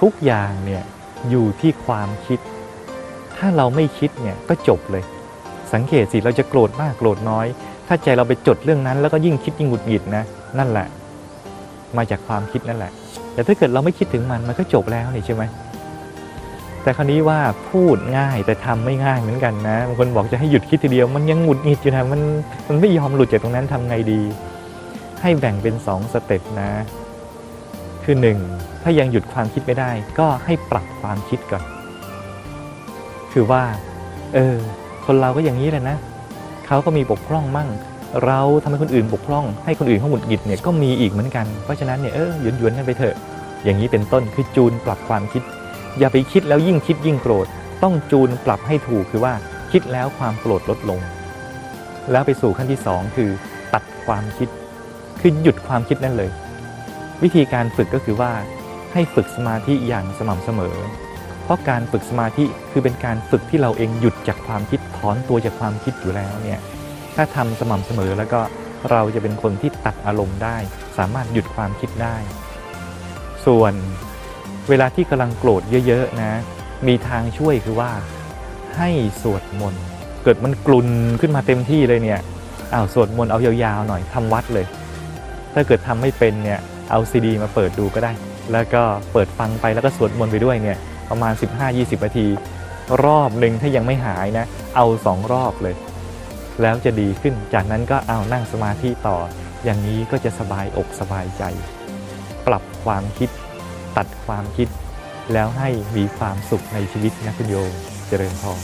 ทุกอย่างเนี่ยอยู่ที่ความคิด ถ้าเราไม่คิดเนี่ยก็จบเลย สังเกตสิเราจะโกรธมากโกรธน้อย ถ้าใจเราไปจดเรื่องนั้น แล้วก็ยิ่งคิดยิ่งหงุดหงิดนะนั่นแหละ มาจากความคิดนั่นแหละ แต่ถ้าเกิดเราไม่คิดถึงมันมันก็จบแล้วนี่ใช่ไหมแต่คราวนี้ว่าพูดง่ายแต่ทำไม่ง่ายเหมือนกันนะบางคนบอกจะให้หยุดคิดทีเดียว มันยังหงุดหงิดอยู่นะมันมันไม่ยอมหลุดจากตรงนั้นทำไงดี ให้แบ่งเป็นสองสเต็ปนะ คือหนึ่งถ้ายังหยุดความคิดไม่ได้ ก็ให้ปรับความคิดก่อน คือว่า เออ คนเราก็อย่างนี้แหละนะเขาก็มีบกพร่องมั่ง เราทำให้คนอื่นบกพร่อง ให้คนอื่นเขาหงุดหงิดเนี่ยก็มีอีกเหมือนกัน เพราะฉะนั้นเนี่ยเออหยวนหยวนๆกันไปเถอะ อย่างนี้เป็นต้นคือจูนปรับความคิด อย่าไปคิดแล้วยิ่งคิดยิ่งโกรธ ต้องจูนปรับให้ถูกคือว่าคิดแล้วความโกรธลดลง แล้วไปสู่ขั้นที่สองคือ ตัดความคิด คือหยุดความคิดนั่นเลย วิธีการฝึกก็คือว่าให้ฝึกสมาธิอย่างสม่ำเสมอ เพราะการฝึกสมาธิคือเป็นการฝึกที่เราเองหยุดจากความคิดถอนตัวจากความคิดอยู่แล้วเนี่ยถ้าทำสม่ำเสมอแล้วก็เราจะเป็นคนที่ตัดอารมณ์ได้ สามารถหยุดความคิดได้ ส่วนเวลาที่กำลังโกรธเยอะๆนะ มีทางช่วยคือว่า ให้สวดมนต์เกิดมันกลุนขึ้นมาเต็มที่เลยเนี่ยอ้าวสวดมนต์เอายาวๆหน่อยทำวัดเลย ถ้าเกิดทำไม่เป็นเนี่ย เอาซีดีมาเปิดดูก็ได้ แล้วก็เปิดฟังไปแล้วก็สวดมนต์ไปด้วยเนี่ยประมาณ 15-20นาที รอบหนึ่งถ้ายังไม่หายนะ เอาสองรอบเลย แล้วจะดีขึ้นจากนั้นก็เอานั่งสมาธิต่อ อย่างนี้ก็จะสบายอกสบายใจ ปรับความคิด ตัดความคิด แล้วให้มีความสุขในชีวิตนะคุณโยมเจริญพร